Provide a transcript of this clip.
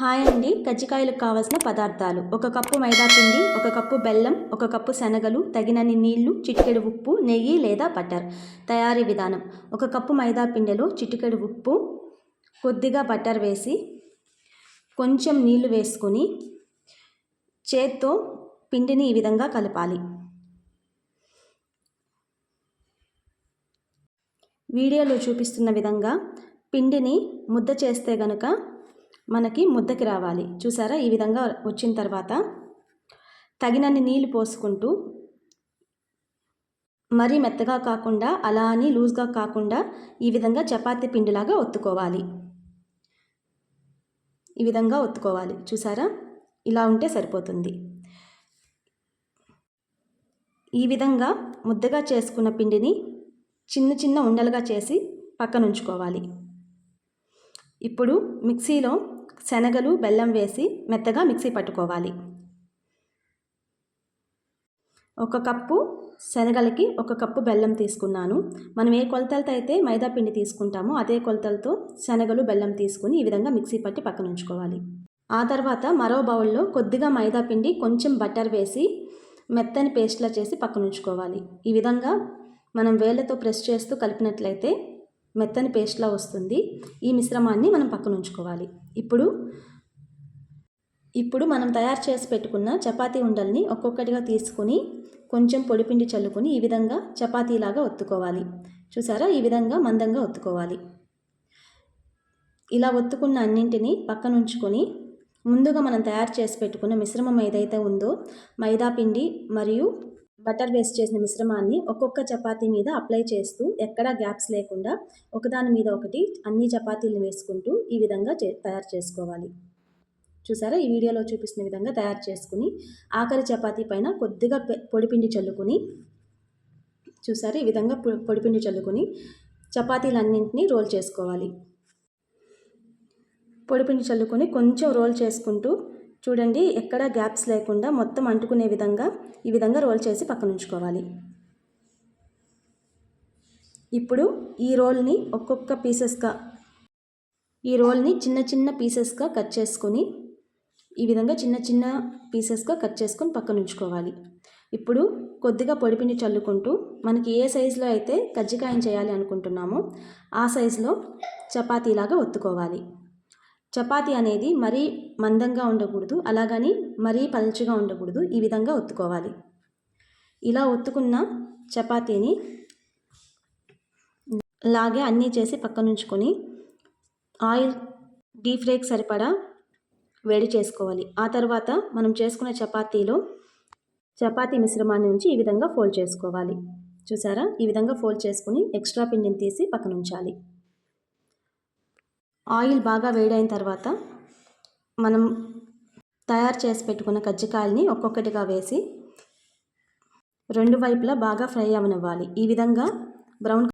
Hi అండి. కజ్జికాయలకు కావాల్సిన పదార్థాలు. ఒక కప్పు మైదా పిండి ఒక కప్పు బెల్లం ఒక కప్పు శనగలు తగినన్ని నీళ్ళు చిటికెడు ఉప్పు నెయ్యి లేదా బటర్. తయారీ విధానం. ఒక కప్పు మైదా పిండిలో చిటికెడు ఉప్పు కొద్దిగా బటర్ వేసి కొంచెం నీళ్ళు వేసుకొని చేత్తో పిండిని ఈ విధంగా కలపాలి. వీడియోలో చూపిస్తున్న విధంగా పిండిని ముద్ద చేస్తే గనుక మనకి ముద్దకి రావాలి. చూసారా? ఈ విధంగా వచ్చిన తర్వాత తగినన్ని నీళ్ళు పోసుకుంటూ మరీ మెత్తగా కాకుండా అలా అని లూజ్గా కాకుండా ఈ విధంగా చపాతీ పిండిలాగా ఒత్తుకోవాలి. ఈ విధంగా ఒత్తుకోవాలి. చూసారా? ఇలా ఉంటే సరిపోతుంది. ఈ విధంగా ముద్దగా చేసుకున్న పిండిని చిన్న చిన్న ఉండలుగా చేసి పక్కనుంచుకోవాలి. ఇప్పుడు మిక్సీలో శనగలు బెల్లం వేసి మెత్తగా మిక్సీ పట్టుకోవాలి. ఒక కప్పు శనగలకి ఒక కప్పు బెల్లం తీసుకున్నాను. మనం ఏ కొలతలతో అయితే మైదా పిండి తీసుకుంటామో అదే కొలతలతో శనగలు బెల్లం తీసుకుని ఈ విధంగా మిక్సీ పట్టి పక్కన ఉంచుకోవాలి. ఆ తర్వాత మరో బౌల్లో కొద్దిగా మైదా పిండి కొంచెం బటర్ వేసి మెత్తని పేస్ట్లా చేసి పక్కన ఉంచుకోవాలి. ఈ విధంగా మనం వేళ్ళతో ప్రెస్ చేస్తూ కలిపినట్లయితే మెత్తని పేస్ట్లా వస్తుంది. ఈ మిశ్రమాన్ని మనం పక్కన ఉంచుకోవాలి. ఇప్పుడు ఇప్పుడు మనం తయారు చేసి పెట్టుకున్న చపాతీ ఉండల్ని ఒక్కొక్కటిగా తీసుకొని కొంచెం పొడిపిండి చల్లుకొని ఈ విధంగా చపాతీలాగా ఒత్తుకోవాలి. చూసారా? ఈ విధంగా మందంగా ఒత్తుకోవాలి. ఇలా ఒత్తుకున్న అన్నింటినీ పక్కన ఉంచుకొని ముందుగా మనం తయారు చేసి పెట్టుకున్న మిశ్రమం ఏదైతే ఉందో మైదా పిండి మరియు బటర్ వేస్ట్ చేసిన మిశ్రమాన్ని ఒక్కొక్క చపాతీ మీద అప్లై చేస్తూ ఎక్కడా గ్యాప్స్ లేకుండా ఒకదాని మీద ఒకటి అన్ని చపాతీలను వేసుకుంటూ ఈ విధంగా చే తయారు చేసుకోవాలి. చూసారా? ఈ వీడియోలో చూపిస్తున్న విధంగా తయారు చేసుకుని ఆఖరి చపాతీ పైన కొద్దిగా పొడిపిండి చల్లుకొని చూసారా? ఈ విధంగా పొడిపిండి చల్లుకొని చపాతీలన్నింటినీ రోల్ చేసుకోవాలి. పొడిపిండి చల్లుకొని కొంచెం రోల్ చేసుకుంటూ చూడండి ఎక్కడ గ్యాప్స్ లేకుండా మొత్తం అంటుకునే విధంగా ఈ విధంగా రోల్ చేసి పక్కన ఉంచుకోవాలి. ఇప్పుడు ఈ రోల్ని ఒక్కొక్క పీసెస్గా ఈ రోల్ని చిన్న చిన్న పీసెస్గా కట్ చేసుకొని ఈ విధంగా చిన్న చిన్న పీసెస్గా కట్ చేసుకొని పక్కన ఉంచుకోవాలి. ఇప్పుడు కొద్దిగా పొడిపిండి చల్లుకుంటూ మనకి ఏ సైజులో అయితే కజ్జికాయం చేయాలి అనుకుంటున్నామో ఆ సైజులో చపాతీలాగా ఒత్తుకోవాలి. చపాతి అనేది మరీ మందంగా ఉండకూడదు అలాగని మరీ పలుచగా ఉండకూడదు ఈ విధంగా ఒత్తుకోవాలి. ఇలా ఒత్తుకున్న చపాతీని లాగే అన్నీ చేసి పక్కనుంచుకొని ఆయిల్ డీప్ ఫ్రైకి సరిపడా వేడి చేసుకోవాలి. ఆ తర్వాత మనం చేసుకున్న చపాతీలో చపాతీ మిశ్రమాన్ని ఉంచి ఈ విధంగా ఫోల్డ్ చేసుకోవాలి. చూసారా? ఈ విధంగా ఫోల్డ్ చేసుకుని ఎక్స్ట్రా పిండిని తీసి పక్కనుంచాలి. ఆయిల్ బాగా వేడైన తర్వాత మనం తయారు చేసి పెట్టుకున్న కజ్జికాయల్ని ఒక్కొక్కటిగా వేసి రెండు వైపులా బాగా ఫ్రై అవనివ్వాలి. ఈ విధంగా బ్రౌన్